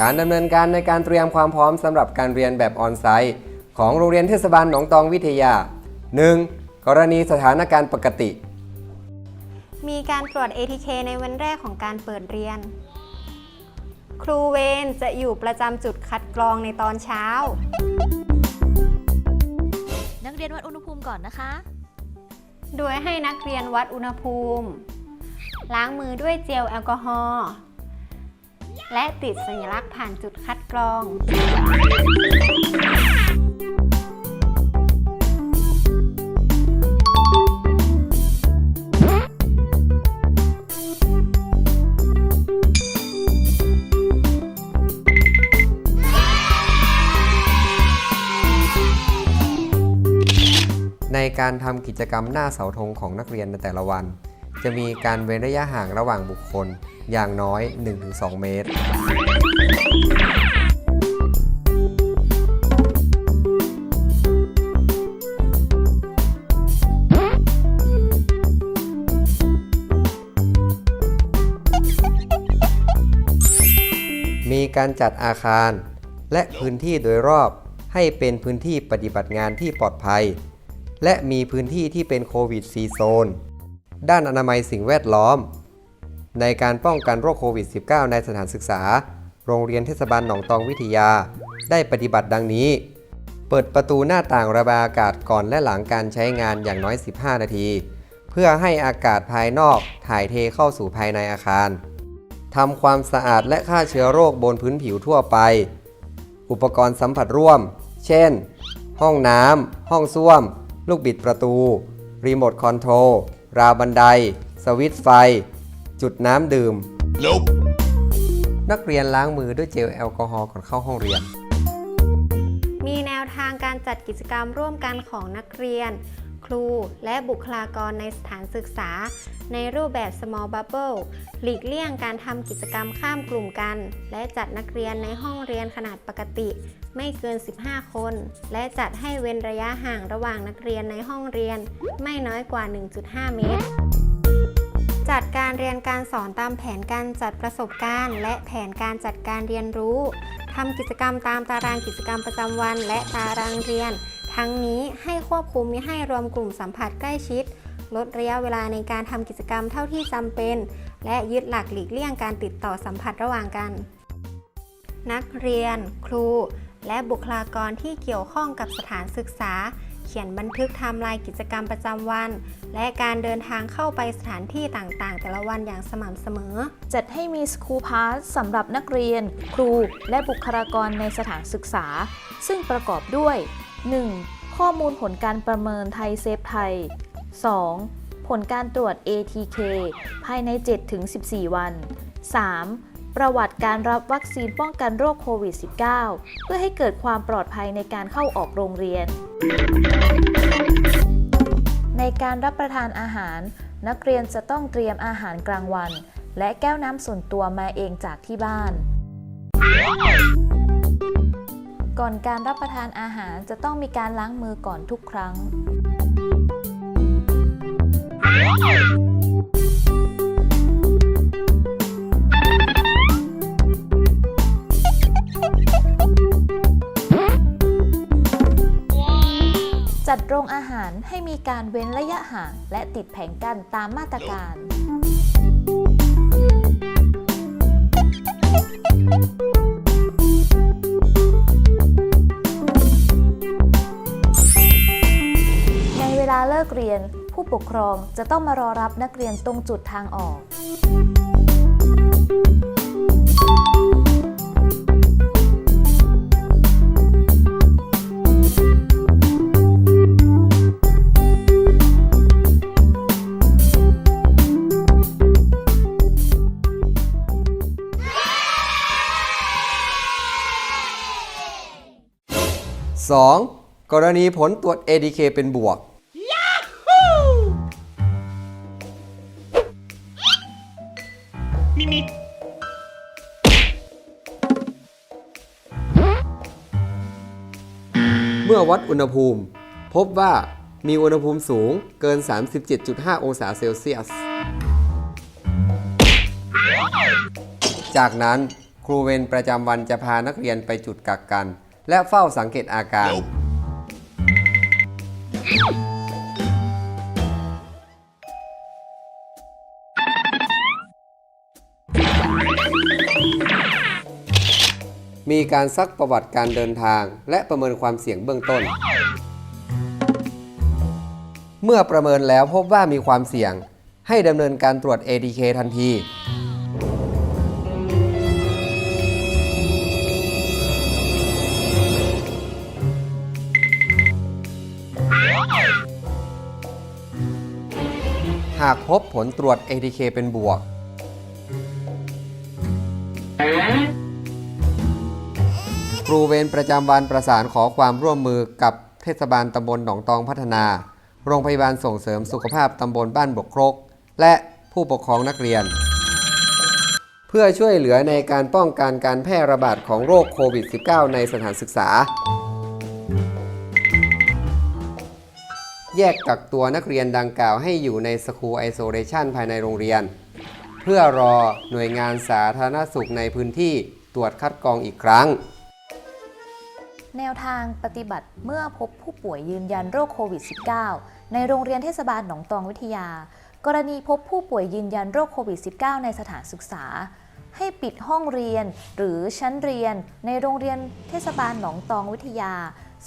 การดำเนินการในการเตรียมความพร้อมสำหรับการเรียนแบบออนไซต์ของโรงเรียนเทศบาลหนองตองวิทยา 1. กรณีสถานการณ์ปกติ มีการตรวจ ATK ในวันแรกของการเปิดเรียน ครูเวนจะอยู่ประจำจุดคัดกรองในตอนเช้า นักเรียนวัดอุณหภูมิก่อนนะคะ โดยให้นักเรียนวัดอุณหภูมิ ล้างมือด้วยเจลแอลกอฮอล์ และติดสัญลักษณ์ผ่านจุดคัดกรอง ในการทำกิจกรรมหน้าเสาธงของนักเรียนในแต่ละวัน จะมีการเว้นระยะห่างระหว่างบุคคล อย่างน้อย 1-2 เมตร มีการจัดอาคาร และพื้นที่โดยรอบให้เป็นพื้นที่ปฏิบัติงานที่ปลอดภัย และมีพื้นที่ที่เป็นโควิดฟรีโซน ด้านอนามัยสิ่งแวดล้อม ในการป้องกันโรคโควิด -19 ในสถานศึกษา โรงเรียนเทศบาลหนองตองวิทยา ได้ปฏิบัติดังนี้ เปิดประตูหน้าต่างระบายอากาศก่อนและหลังการใช้งานอย่างน้อย 15 นาที เพื่อให้อากาศภายนอกถ่ายเทเข้าสู่ภายในอาคารทำความสะอาดและฆ่าเชื้อโรคบนพื้นผิวทั่วไป อุปกรณ์สัมผัสร่วม เช่น ห้องน้ำ ห้องส้วม ลูกบิดประตู รีโมทคอนโทรล ราวบันได สวิตช์ไฟ จุดน้ำดื่มนักเรียนล้างมือด้วยเจลแอลกอฮอล์ก่อนเข้าห้องเรียน มีแนวทางการจัดกิจกรรมร่วมกันของนักเรียนค รู และบุคลากรในสถานศึกษา ในรูปแบบ small bubble หลีกเลี่ยงการทำกิจกรรมข้ามกลุ่มกัน และจัดนักเรียนในห้องเรียนขนาดปกติ ไม่เกิน 15 คน และจัดให้เว้นระยะห่างระหว่างนักเรียนในห้องเรียน ไม่น้อยกว่า 1.5 เมตรจัดการเรียนการสอนตามแผนการจัดประสบการณ์ และแผนการจัดการเรียนรู้ ทำกิจกรรมตามตารางกิจกรรมประจำวัน และตารางเรียน ทั้งนี้ให้ควบคุมมิให้รวมกลุ่มสัมผัสใกล้ชิด ลดระยะเวลาในการทำกิจกรรมเท่าที่จำเป็น และยึดหลักหลีกเลี่ยงการติดต่อสัมผัสระหว่างกัน นักเรียน ครู และบุคลากรที่เกี่ยวข้องกับสถานศึกษา เขียนบันทึกไทม์ไลน์กิจกรรมประจำวัน และการเดินทางเข้าไปสถานที่ต่างๆ แต่ละวันอย่างสม่ำเสมอ จัดให้มีสคูพาสสำหรับนักเรียน ครู และบุคลากรในสถานศึกษา ซึ่งประกอบด้วย 1. ข้อมูลผลการประเมินไทยเซฟไทย 2. ผลการตรวจ ATK ภายใน 7-14 วัน 3. ประวัติการรับวัคซีนป้องกันโรคโควิด -19 เพื่อให้เกิดความปลอดภัยในการเข้าออกโรงเรียน ในการรับประทานอาหาร นักเรียนจะต้องเตรียมอาหารกลางวัน และแก้วน้ำส่วนตัวมาเองจากที่บ้าน ก่อนการรับประทานอาหารจะต้องมีการล้างมือก่อนทุกครั้ง จัดโรงอาหารให้มีการเว้นระยะห่างและติดแผงกั้นตามมาตรการใน ลิกเรียน ผู้ปกครองจะต้องมารอรับนักเรียนตรงจุดทางออก 2. กรณีผลตรวจ ADK เป็นบวก อวัดอุณหภูมิ พบว่ามีอุณหภูมิสูงเกิน 37.5 องศาเซลเซียส จากนั้นครูเวรประจำวันจะพานักเรียนไปจุดกักกัน และเฝ้าสังเกตอาการ มีการซักประวัติการเดินทาง และประเมินความเสี่ยงเบื้องต้น เมื่อประเมินแล้วพบว่ามีความเสี่ยง ให้ดำเนินการตรวจ ATK ทันที หากพบผลตรวจ ATK เป็นบวก รูเวรประจำวันประสานขอความร่วมมือกับเทศบาลตำบลหนองตองพัฒนา โรงพยาบาลส่งเสริมสุขภาพตำบลบ้านบกครก และผู้ปกครองนักเรียน เพื่อช่วยเหลือในการป้องกันการแพร่ระบาดของโรคโควิด -19 ในสถานศึกษา แยกกักตัวนักเรียนดังกล่าวให้อยู่ในสคูลไอโซเลชันภายในโรงเรียน เพื่อรอหน่วยงานสาธารณสุขในพื้นที่ตรวจคัดกรองอีกครั้ง แนวทางปฏิบัติเมื่อพบผู้ป่วยยืนยันโรคโควิด -19 ในโรงเรียนเทศบาลหนองตองวิทยา กรณีพบผู้ป่วยยืนยันโรคโควิด -19 ในสถานศึกษา ให้ปิดห้องเรียนหรือชั้นเรียนในโรงเรียนเทศบาลหนองตองวิทยา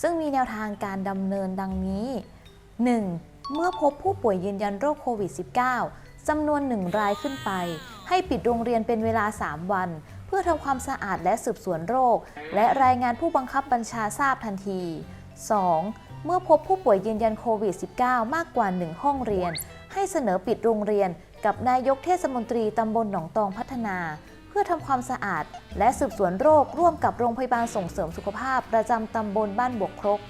ซึ่งมีแนวทางการดำเนินดังนี้ 1. เมื่อพบผู้ป่วยยืนยันโรคโควิด -19 จำนวนหนึ่งรายขึ้นไป ให้ปิดโรงเรียนเป็นเวลา 3 วัน พื่อทำความสะอาดและสืบสวนโรค และรายงานผู้บังคับบัญชาทราบทันที 2. เมื่อพบผู้ป่วยยืนยันโควิด -19 มากกว่า 1 ห้องเรียน ให้เสนอปิดโรงเรียนกับนายกเทศมนตรีตำบลหนองตองพัฒนา เพื่อทำความสะอาด และสืบสวนโรคร่วมกับโรงพยาบาลส่งเสริมสุขภาพประจำตำบลบ้านบวกครก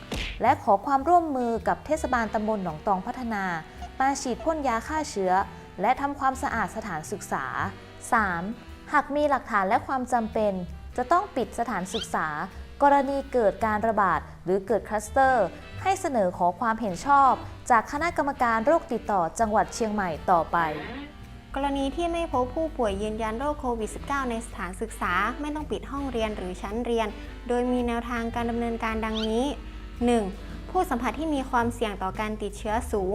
และขอความร่วมมือกับเทศบาลตำบลหนองตองพัฒนามาฉีดพ่นยาฆ่าเชื้อ และทำความสะอาดสถานศึกษา 3. หากมีหลักฐานและความจำเป็น จะต้องปิดสถานศึกษา กรณีเกิดการระบาดหรือเกิดคลัสเตอร์ ให้เสนอขอความเห็นชอบ จากคณะกรรมการโรคติดต่อจังหวัดเชียงใหม่ต่อไป กรณีที่ไม่พบผู้ป่วยยืนยันโรคโควิด -19 ในสถานศึกษา ไม่ต้องปิดห้องเรียนหรือชั้นเรียน โดยมีแนวทางการดำเนินการดังนี้ 1. ผู้สัมผัสที่มีความเสี่ยงต่อการติดเชื้อสูง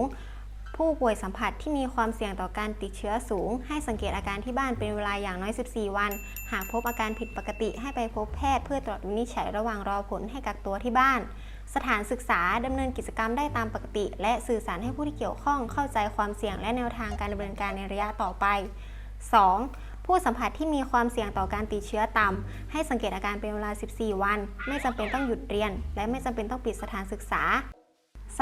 ผู้ป่วยสัมผัสที่มีความเสี่ยงต่อการติดเชื้อสูง ให้สังเกตอาการที่บ้านเป็นเวลาอย่างน้อย 14 วัน หากพบอาการผิดปกติให้ไปพบแพทย์เพื่อตรวจวินิจฉัยระหว่างรอผลให้กักตัวที่บ้าน สถานศึกษาดำเนินกิจกรรมได้ตามปกติ และสื่อสารให้ผู้ที่เกี่ยวข้องเข้าใจความเสี่ยงและแนวทางการดำเนินการในระยะต่อไป 2. ผู้สัมผัสที่มีความเสี่ยงต่อการติดเชื้อต่ำให้สังเกตอาการเป็นเวลา 14 วัน ไม่จำเป็นต้องหยุดเรียน และไม่จำเป็นต้องปิดสถานศึกษา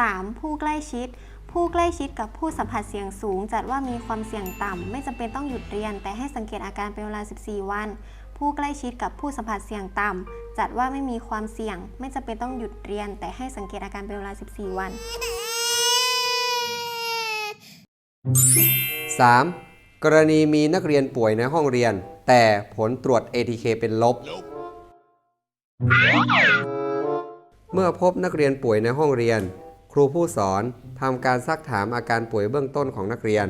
3. ผู้ใกล้ชิด ผู้ใกล้ชิดกับผู้สัมผัสเสี่ยงสูง จัดว่ามีความเสี่ยงต่ำ ไม่จำเป็นต้องหยุดเรียน แต่ให้สังเกตอาการเป็นเวลา 14 วัน ผู้ใกล้ชิดกับผู้สัมผัสเสี่ยงต่ำ จัดว่าไม่มีความเสี่ยง ไม่จำเป็นต้องหยุดเรียน แต่ให้สังเกตอาการเป็นเวลา 14 วัน 3. กรณีมีนักเรียนป่วยในห้องเรียน แต่ผลตรวจ ATK เป็นลบ เมื่อพบนักเรียนป่วยในห้องเรียน รูผู้สอนทำการซักถามอาการป่วยเบื้องต้นของนักเรียน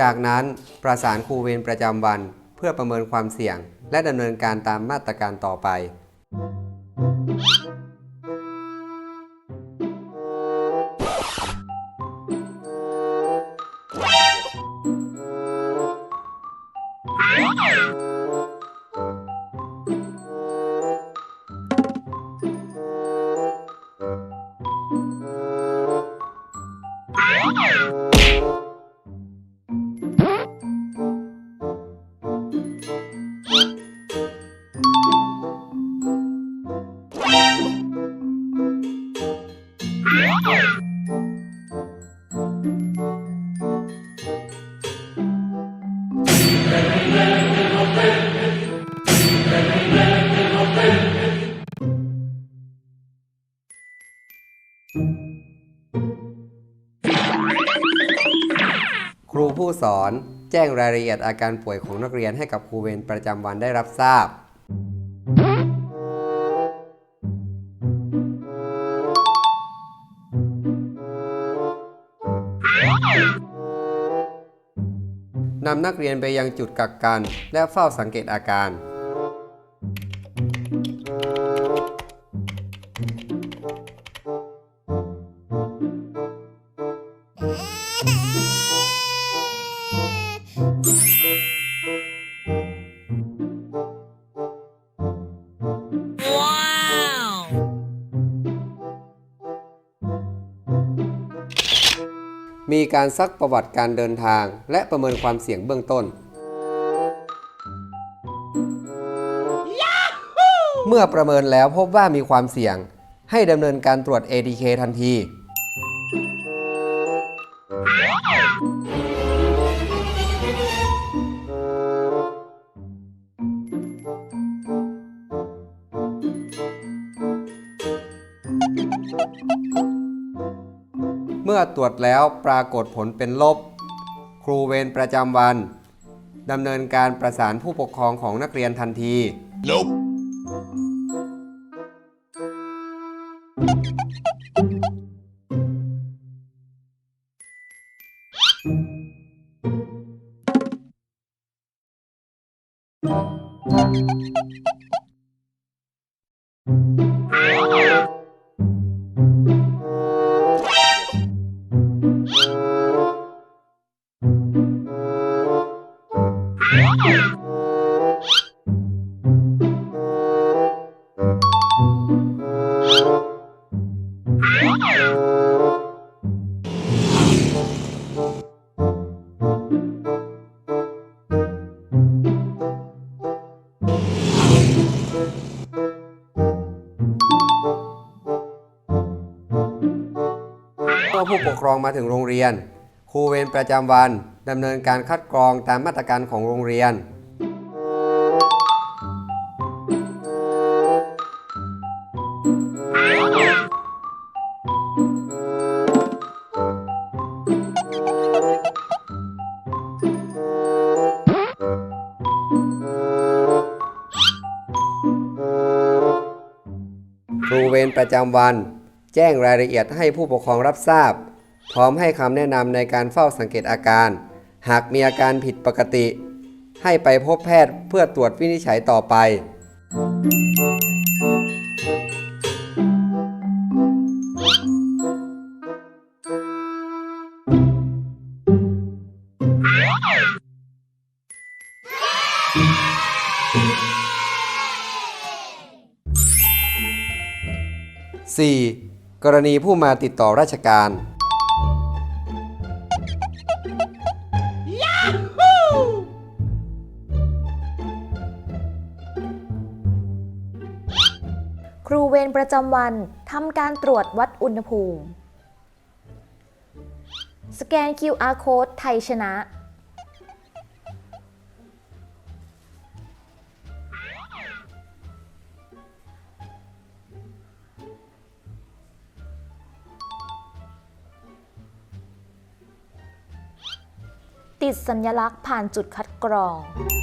จากนั้นประสานครูเวรประจำวันเพื่อประเมินความเสี่ยง และดำเนินการตามมาตรการต่อไป ครูผู้สอนแจ้งรายละเอียดอาการป่วยของนักเรียนให้กับครูเวรประจำวันได้รับทราบ นำนักเรียนไปยังจุดกักกัน และเฝ้าสังเกตอาการ มีการซักประวัติการเดินทาง และประเมินความเสี่ยงเบื้องต้น เมื่อประเมินแล้วพบว่ามีความเสี่ยง ให้ดำเนินการตรวจ ATK ทันที ตรวจแล้วปรากฏผลเป็นลบ ครูเวรประจำวันดำเนินการประสานผู้ปกครองของนักเรียนทันที Nope. ผู้ปกครองมาถึงโรงเรียน ครูเวรประจำวัน ดำเนินการคัดกรองตามมาตรการของโรงเรียน ครูเวรประจำวัน แจ้งรายละเอียดให้ผู้ปกครองรับทราบ พร้อมให้คำแนะนำในการเฝ้าสังเกตอาการ หากมีอาการผิดปกติ ให้ไปพบแพทย์เพื่อตรวจวินิจฉัยต่อไป 4. กรณีผู้มาติดต่อราชการ ประจำวันทำการตรวจวัดอุณหภูมิ สแกน QR code ไทยชนะ ติดสัญลักษณ์ผ่านจุดคัดกรองโรง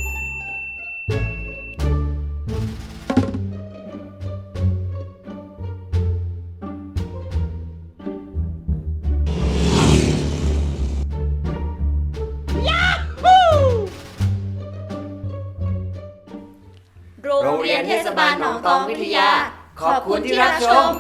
เรียนเทศบาลหนองตองวิทยา ขอบคุณที่รับชม